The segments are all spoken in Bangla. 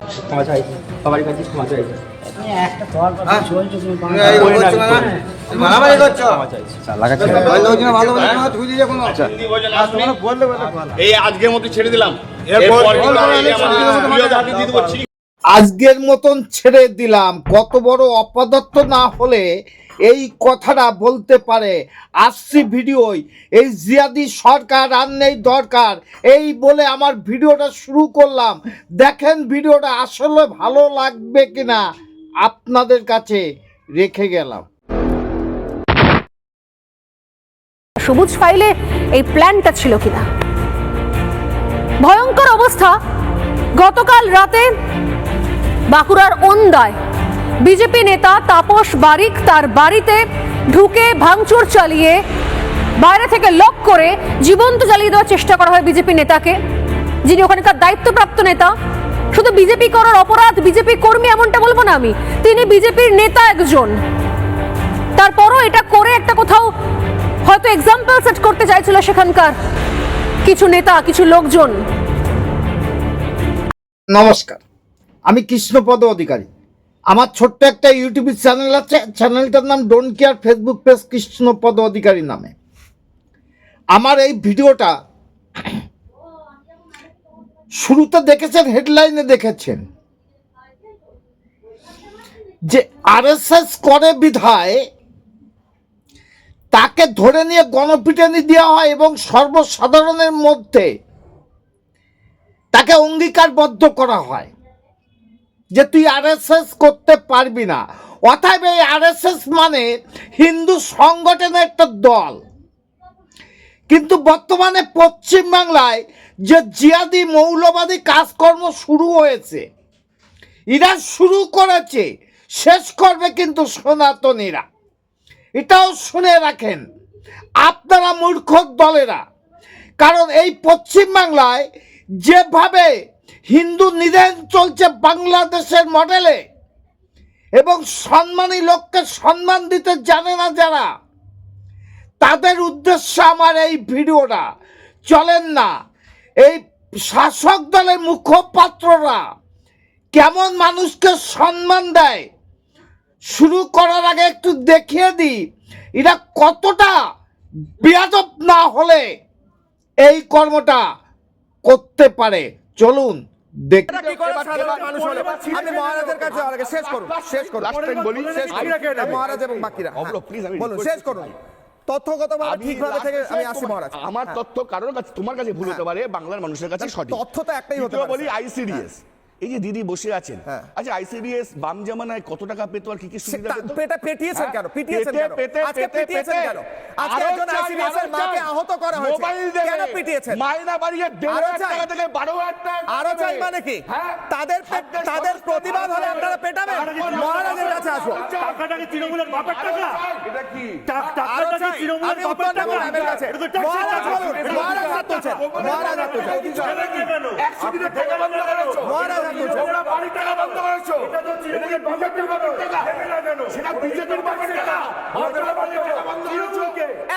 ক্ষমা চাই কাছে ক্ষমা চাই এই মতো ছেড়ে দিলাম। আজকের মতন ছেড়ে দিলাম। কত বড় অপদার্থ না হলে এই কথাটা বলতে পারে। আসছি ভিডিওই এই জিয়াদি সরকার আর নেই দরকার। এই বলে আমার ভিডিওটা শুরু করলাম। দেখেন ভিডিওটা আসলে ভালো লাগবে কিনা আপনাদের কাছে রেখে গেলাম। সবুজ ফাইলে এই প্ল্যানটা ছিল কিনা? ভয়ঙ্কর অবস্থা। গতকাল রাতে বাঁকুড়ার ওন্দায় বিজেপি নেতা তাপস বারিক তার বাড়িতে ঢুকে ভাঙচুর চালিয়ে বাইরে থেকে লক করে জীবন্ত জ্বালিয়ে দেওয়ার চেষ্টা করা হয় বিজেপি নেতাকে। যিনি ওখানকার দায়িত্বপ্রাপ্ত নেতা। শুধু বিজেপি করার অপরাধ, বিজেপি কর্মী এমনটা বলব না আমি, তিনি বিজেপির নেতা একজন। তারপরও এটা করে একটা কোথাও হয়তো এক্সাম্পল সেট করতে চাইছিল সেখানকার কিছু নেতা, কিছু লোকজন। নমস্কার। আমি কৃষ্ণপদ অধিকারী। আমার ছোট্ট একটা ইউটিউব চ্যানেল আছে, চ্যানেলটার নাম don't care Facebook page Krishnapada Adhikari নামে। আমার এই ভিডিওটা শুরুতে দেখেছেন হেডলাইনে দেখেছেন। যে আরএসএস করে বিধায় তাকে ধরে নিয়ে গণপিটানি দেওয়া হয় এবং সর্বসাধারণের মধ্যে তাকে অঙ্গীকারবদ্ধ করা হয়। যে তুই আরএসএস করতে পারবি না। অতএব এই আরএসএস মানে হিন্দু সংগঠনের একটা দল। কিন্তু বর্তমানে পশ্চিমবাংলায় যে জিয়াদি মৌলবাদী কাজকর্ম শুরু হয়েছে, এরা শুরু করেছে, শেষ করবে কিন্তু সনাতনীরা। এটাও শুনে রাখেন, আপনারা মূর্খ দলেরা। কারণ এই পশ্চিমবাংলায় যেভাবে হিন্দু নিধন চলছে বাংলাদেশের মডেলে। এবং সম্মানী লোককে সম্মান দিতে জানে না যারা। তাদের উদ্দেশ্যে আমার এই ভিডিওটা। চলেন না, এই শাসক দলের মুখপাত্ররা কেমন মানুষকে সম্মান দেয় শুরু করার আগে একটু দেখিয়ে দিই। এরা কতটা বেয়াদব না হলে এই কর্মটা করতে পারে। চলুন। দেখ কি করে সাধারণ মানুষ হলে? আপনি মহারাজের কাছে আগে শেষ করুন শেষ করুন। বলি, শেষ করুন। মহারাজ এবং বাকিরা। আমি বলুন শেষ করুন। তথ্যগতভাবে আমি ঠিকভাবে থেকে last আমি শেষ মহারাজ। আমার হ্যাঁ। তথ্য কারোর কাছে তোমার কাছে ভুল হতে পারে বাংলার মানুষের কাছে সঠিক। তথ্য তো একটাই হতে বলি। আইসিডিএস এই যে দিদি বসে আছেন হ্যাঁ। আচ্ছা আইসিডিএস বাম জামানায় কত টাকা পেত আর কি কি সুবিধা পেত পেটা পেটিয়েছেন হ্যাঁ? কেন? পিটিয়েছেন কেন? আজকে পেটে, পিটিয়েছেন পেটে। কেন? আজকে একজন চাই, এর মাকে আহত করা হয়েছে। মোবাইল দেবে। কেন পিটিয়েছেন? মাইনা বাড়িয়ে দেড় আরও হাজার চাই। টাকা থেকে বারো হাজার টাকা আরও চাই মানে কি হ্যাঁ? তাদের তাদের প্রতিবাদ হলে আপনারা পেটাবেন মহারাজের কাছে আসব টাকাটা কি তৃণমূলের বাপের টাকা এটা কি টাক- টাকাটা কি তৃণমূলের বাপের টাকা র্যাবের কাছে মহারাজ বলুন মহারাজ হাত তুলছেন মহারাজ হাত তুলছেন ছেড়ে দেবেন ও। একশোদিনের টাকা বন্ধ করেছ। মহারাজ তোমরা বাড়ির টাকা বন্ধ করেছ। এটা তো তৃণমূলের বাপের টাকা। দেবে না কেন? সেটা বিজেপির বাপের টাকা। আমাদের বাড়ির টাকা বন্ধ করেছ।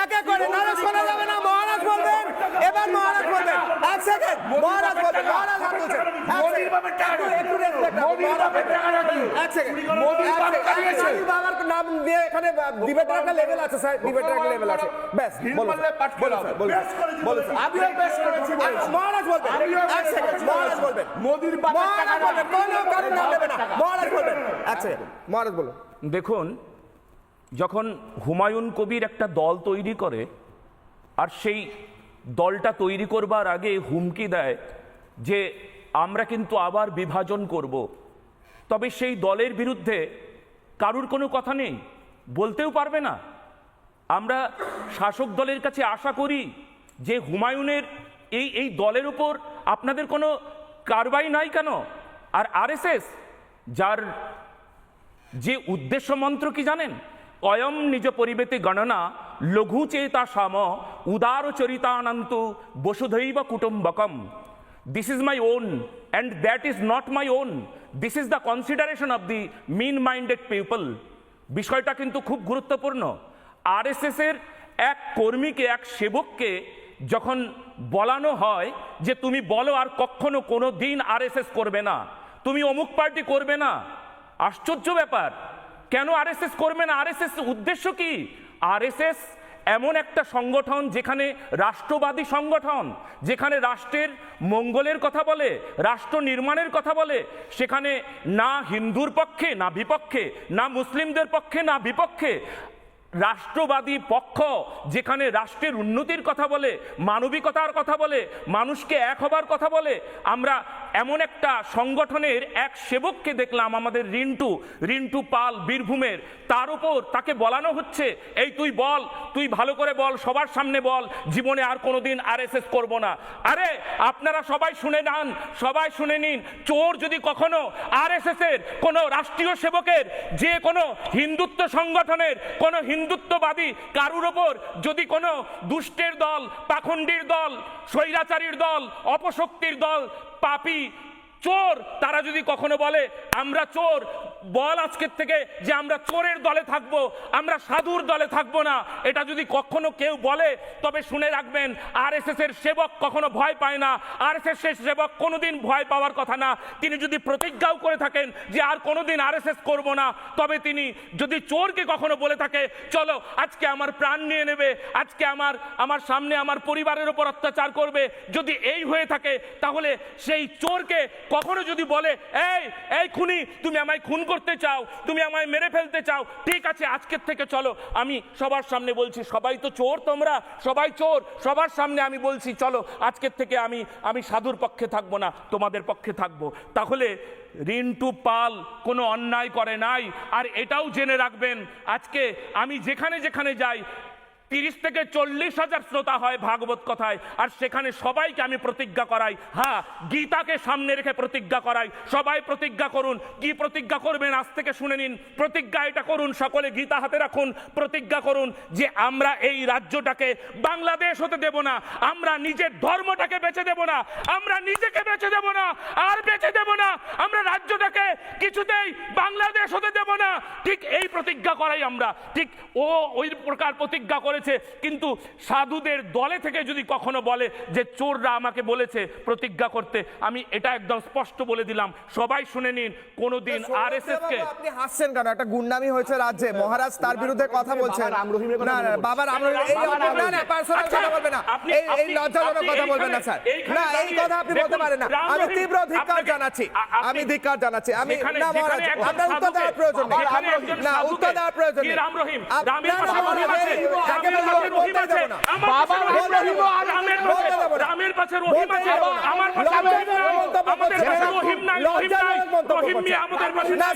এক এক করে নারে শোনা যাবে না মহারাজ বলবেন এবার মহারাজ বলবেন এক সেকেন্ড মহারাজ বলবেন মহারাজ হাত তুলছেন মোদির। টাকা। মোদির টাকা এক সেকেন্ড মোদির বাবার নাম দিয়ে এখানে লেভেল আছে স্যার। লেভেল ব্যাস বলুন। বলুন। আমিও করেছি মহারাজ বলবেন। আমিও এক সেকেন্ড মহারাজ বলবেন। মোদির বাপের টাকা বলবেন কোনো কারণ নাম নেবে না। মহারাজ বলবেন। এক সেকেন্ড মহারাজ বলুন। দেখুন যখন হুমায়ুন কবির একটা দল তৈরি করে আর সেই দলটা তৈরি করবার আগে হুমকি দেয় যে আমরা কিন্তু আবার বিভাজন করব। তবে সেই দলের বিরুদ্ধে কারুর কোনো কথা নেই? বলতেও পারবে না। আমরা শাসক দলের কাছে আশা করি যে হুমায়ুনের এই এই দলের উপর আপনাদের কোনো কারবাই নাই কেন? আর আরএসএস, যার যে উদ্দেশ্য মন্ত্র কি জানেন? অয়ম নিজ পরিবেতে গণনা, লঘু চেতা সাম, উদার চরিতানন্তু, বসুধৈব কুটুম্বকম। Is my own and that is not my own this is the consideration of the mean minded people বিষয়টা কিন্তু খুব গুরুত্বপূর্ণ। আরএসএস এর এক কর্মীকে, এক সেবককে যখন বলানো হয় যে, তুমি বলো আর কখনো কোনো দিন আরএসএস করবে না। তুমি অমুক পার্টি করবে না। আশ্চর্য ব্যাপার। কেন আরএসএস করবে না? আরএসএস উদ্দেশ্য কি? আরএসএস এমন একটা সংগঠন যেখানে রাষ্ট্রবাদী সংগঠন, যেখানে রাষ্ট্রের মঙ্গলের কথা বলে, রাষ্ট্র নির্মাণের কথা বলে, সেখানে না হিন্দুর পক্ষে, না বিপক্ষে, না মুসলিমদের পক্ষে, না বিপক্ষে রাষ্ট্রবাদী পক্ষ যেখানে রাষ্ট্রের উন্নতির কথা বলে, মানবিকতার কথা বলে, মানুষকে এক হবার কথা বলে, আমরা এমন একটা সংগঠনের এক সেবককে দেখলাম আমাদের রিন্টু রিন্টু পাল বীরভূমের। তার উপর তাকে বলানো হচ্ছে, এই তুই বল, তুই ভালো করে বল, সবার সামনে বল, জীবনে আর কোনো দিন কোনোদিন আরএসএস করব না। আরে, আপনারা সবাই শুনে নেন, সবাই শুনে নিন, চোর যদি কখনো আরএসএস এর কোনো রাষ্ট্রীয় সেবকের, যে কোনো হিন্দুত্ব সংগঠনের কোনো হিন্দুত্ববাদী কারুর ওপর যদি কোনো দুষ্টের দল পাখণ্ডির দল স্বৈরাচারীর দল অপশক্তির দল পাপী চোর, তারা যদি কখনো বলে, আমরা চোর, বল আজকের থেকে যে আমরা চোরের দলে থাকব, আমরা সাধুর দলে থাকব না। এটা যদি কখনো কেউ বলে, তবে শুনে রাখবেন আর এস এর সেবক কখনো ভয় পায় না। আর এস এর সেবক কোনোদিন ভয় পাওয়ার কথা না। তিনি যদি প্রতিজ্ঞাও করে থাকেন যে আর কোনোদিন আর এস এস করব না, তবে তিনি যদি চোরকে কখনো বলে থাকে, চলো, আজকে আমার প্রাণ নিয়ে নেবে, আজকে আমার আমার সামনে আমার পরিবারের উপর অত্যাচার করবে। যদি এই হয়ে থাকে, তাহলে সেই চোরকে কখনো যদি বলে, এই এই খুনি, তুমি আমায় খুন করতে চাও, তুমি আমায় মেরে ফেলতে চাও, ঠিক আছে, আজকের থেকে চলো। আমি সবার সামনে বলছি, সবাই তো চোর তোমরা, সবাই চোর, সবার সামনে আমি বলছি, চলো, আজকের থেকে আমি আমি সাধুর পক্ষে থাকব না, তোমাদের পক্ষে থাকব। তাহলে রিন্টু পাল কোনো অন্যায় করে নাই। আর এটাও জেনে রাখবেন, আজকে আমি যেখানে যেখানে যাই তিরিশ থেকে চল্লিশ হাজার শ্রোতা হয় ভাগবত কথায়, আর সেখানে সবাইকে আমি প্রতিজ্ঞা করাই। হ্যাঁ গীতাকে সামনে রেখে প্রতিজ্ঞা করাই। সবাই প্রতিজ্ঞা করুন। কি প্রতিজ্ঞা করবেন আজ থেকে শুনে নিন। প্রতিজ্ঞা এটা করুন, সকলে গীতা হাতে রাখুন। প্রতিজ্ঞা করুন যে আমরা এই রাজ্যটাকে বাংলাদেশ হতে দেব না, আমরা নিজের ধর্মটাকে বেঁচে দেব না, আমরা নিজেকে বেঁচে দেব না, আর বেঁচে দেব না, আমরা রাজ্যটাকে কিছুতেই বাংলাদেশ হতে দেব না। ঠিক এই প্রতিজ্ঞা করাই আমরা। ঠিক ও ওই প্রকার প্রতিজ্ঞা করেছে কিন্তু সাধুদের দলে থেকে যদি কখনো বলে যে চোররা আমাকে বলেছে প্রতিজ্ঞা করতে আমি এটা একদম স্পষ্ট বলে দিলাম। সবাই শুনে নিন কোনোদিন আর এস এস কে আপনি হাসছেন কেন? একটা গুন্ডামি হয়েছে রাজ্যে। মহারাজ তার বিরুদ্ধে কথা বলছেন। না না, মনে পড়ছে। বাবা রাম রহিম এই বাবা রাম না না। পার্সোনাল আচ্ছা, কথা বলবেন না। আপনি- এই এই লজ্জাজনক কথা বলবেন না স্যার। না এই কথা আপনি বলতে পারেন না। আমি তীব্র ধিক্কার জানাচ্ছি। আমি ধিক্কার জানাচ্ছি। আমি না মহারাজ আপনার উত্তর দেওয়ার প্রয়োজন নেই। না উত্তর দেওয়ার প্রয়োজন কি নেই। রাম রহিম? আপ- বাবা রহিম রামের পাশে- রামের পাশে রহিম আছে। আমার পাশে আমাদের পাশে রহিম নাই, রহিম নাই। রহিম আমাদের পাশে না।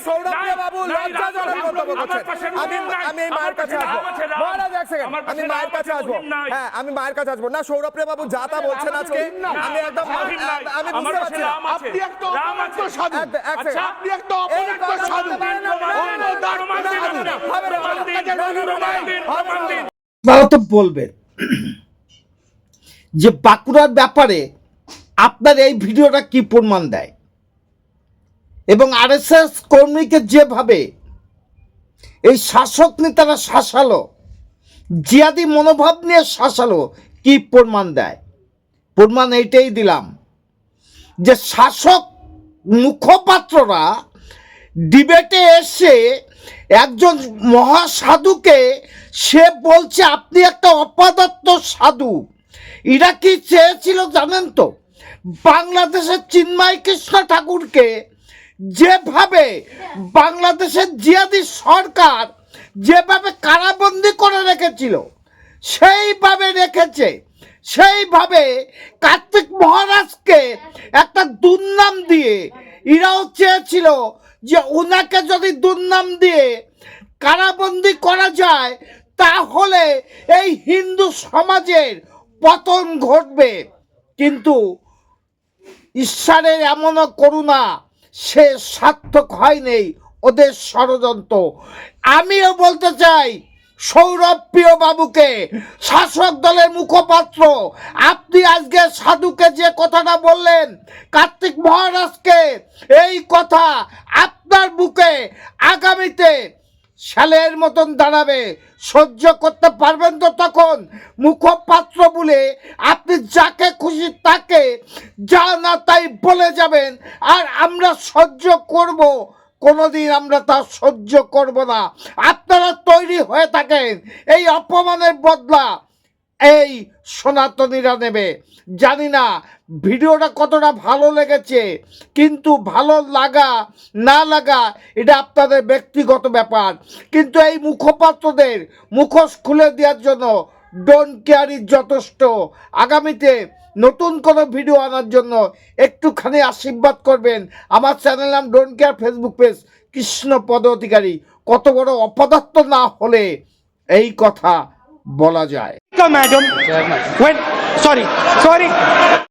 বাবু লজ্জাজনক মন্তব্য করছেন আমি আমি মায়ের কাছে আসব। আছে, রাম। মহারাজ এক সেকেন্ড আমি মায়ের কাছে আসব। হ্যাঁ আমি মায়ের কাছে আসব। না সৌরভপ্রিয় বাবু যা তা বলছেন আজকে আমি একদম আমি বুঝতে পারছি না। আপনি একটা সাধু। আচ্ছা, আপনি সাধু। হবে না, হবে না, হবে না। আপনারা তো বলবেন যে বাঁকুড়ার ব্যাপারে আপনার এই ভিডিওটা কি প্রমাণ দেয়? এবং আরএসএস কর্মীকে যেভাবে এই শাসক নেতারা শাসালো, জিয়াদি মনোভাব নিয়ে শাসালো, কি প্রমাণ দেয়? প্রমাণ এইটাই দিলাম যে শাসক মুখপাত্ররা ডিবেটে এসে একজন মহাসাধুকে সে বলছে, আপনি একটা অপদার্থ সাধু। এরা কি চেয়েছিল জানেন তো? বাংলাদেশের চিন্ময় কৃষ্ণ ঠাকুরকে যেভাবে বাংলাদেশের জিয়াদি সরকার যেভাবে কারাবন্দি করে রেখেছিল, সেইভাবে রেখেছে। সেইভাবে কার্তিক মহারাজকে একটা দুর্নাম দিয়ে এরাও চেয়েছিল যে ওনাকে যদি দুর্নাম দিয়ে কারাবন্দি করা যায়, তাহলে এই হিন্দু সমাজের পতন ঘটবে। কিন্তু ঈশ্বরের এমনও করুণা সে সার্থক হয়নি ওদের ষড়যন্ত্র। আমিও বলতে চাই, সৌরভ বাবুকে শাসক দলের মুখপাত্র, আপনি আজকে সাধুকে যে কথাটা বললেন, কার্তিক মহারাজকে, এই কথা আপনার বুকে আগামীতে শ্যালের মতন দাঁড়াবে। সহ্য করতে পারবেন তো তখন? মুখপাত্র বলে আপনি যাকে খুশি তাকে যা না তাই বলে যাবেন। আর আমরা সহ্য করব, কোনোদিন আমরা তা সহ্য করব না। আপনারা তৈরি হয়ে থাকেন। এই অপমানের বদলা এই সনাতনীরা নেবে। জানি না ভিডিওটা কতটা ভালো লেগেছে, কিন্তু ভালো লাগা, না লাগা, এটা আপনাদের ব্যক্তিগত ব্যাপার। কিন্তু এই মুখপাত্রদের মুখোশ খুলে দেওয়ার জন্য ডোন্ট কেয়ারই যথেষ্ট। আগামীতে নতুন কোনো ভিডিও আনার জন্য একটুখানি আশীর্বাদ করবেন আমার চ্যানেল নাম don't care Facebook page Krishnapada Adhikari. কত বড় অপদার্থ না হলে এই কথা। বলা যায়। Madam sorry sorry